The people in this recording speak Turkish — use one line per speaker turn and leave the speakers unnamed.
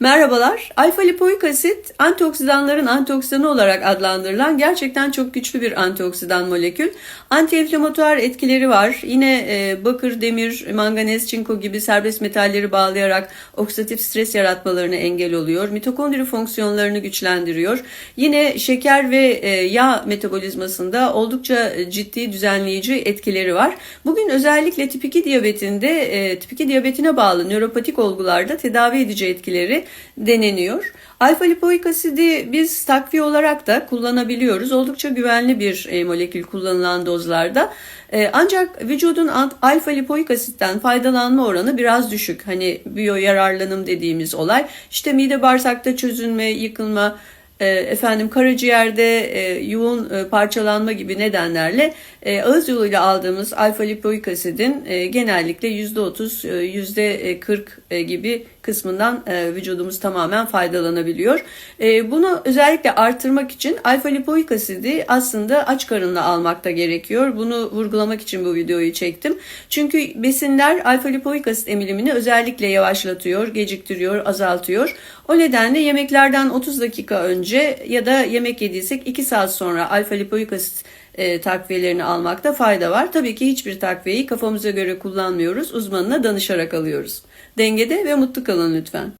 Merhabalar. Alfa lipoik asit antioksidanların antioksidanı olarak adlandırılan gerçekten çok güçlü bir antioksidan molekül. Antiinflamatuar etkileri var. Yine e, bakır, demir, manganez, çinko gibi serbest metalleri bağlayarak oksidatif stres yaratmalarına engel oluyor. Mitokondri fonksiyonlarını güçlendiriyor. Yine şeker ve e, yağ metabolizmasında oldukça ciddi düzenleyici etkileri var. Bugün özellikle tip 2 diyabetinde e, tip 2 diyabetine bağlı nöropatik olgularda tedavi edici etkileri deneniyor. Alfa lipoik asidi biz takviye olarak da kullanabiliyoruz. Oldukça güvenli bir e, molekül kullanılan dozlarda. E, ancak vücudun alfa lipoik asitten faydalanma oranı biraz düşük. Hani biyo yararlanım dediğimiz olay. İşte mide bağırsakta çözünme, yıkılma, efendim karaciğerde e, yoğun e, parçalanma gibi nedenlerle e, ağız yoluyla aldığımız alfa lipoik asidin e, genellikle %30 e, %40 e, gibi kısmından e, vücudumuz tamamen faydalanabiliyor. E, bunu özellikle arttırmak için alfa lipoik asidi aslında aç karınla almakta gerekiyor. Bunu vurgulamak için bu videoyu çektim. Çünkü besinler alfa lipoik asit emilimini özellikle yavaşlatıyor, geciktiriyor, azaltıyor. O nedenle yemeklerden 30 dakika önce ya da yemek yediysek 2 saat sonra alfa lipoik asit e, takviyelerini almakta fayda var. Tabii ki hiçbir takviyeyi kafamıza göre kullanmıyoruz. Uzmanına danışarak alıyoruz. Dengede ve mutlu kalın lütfen.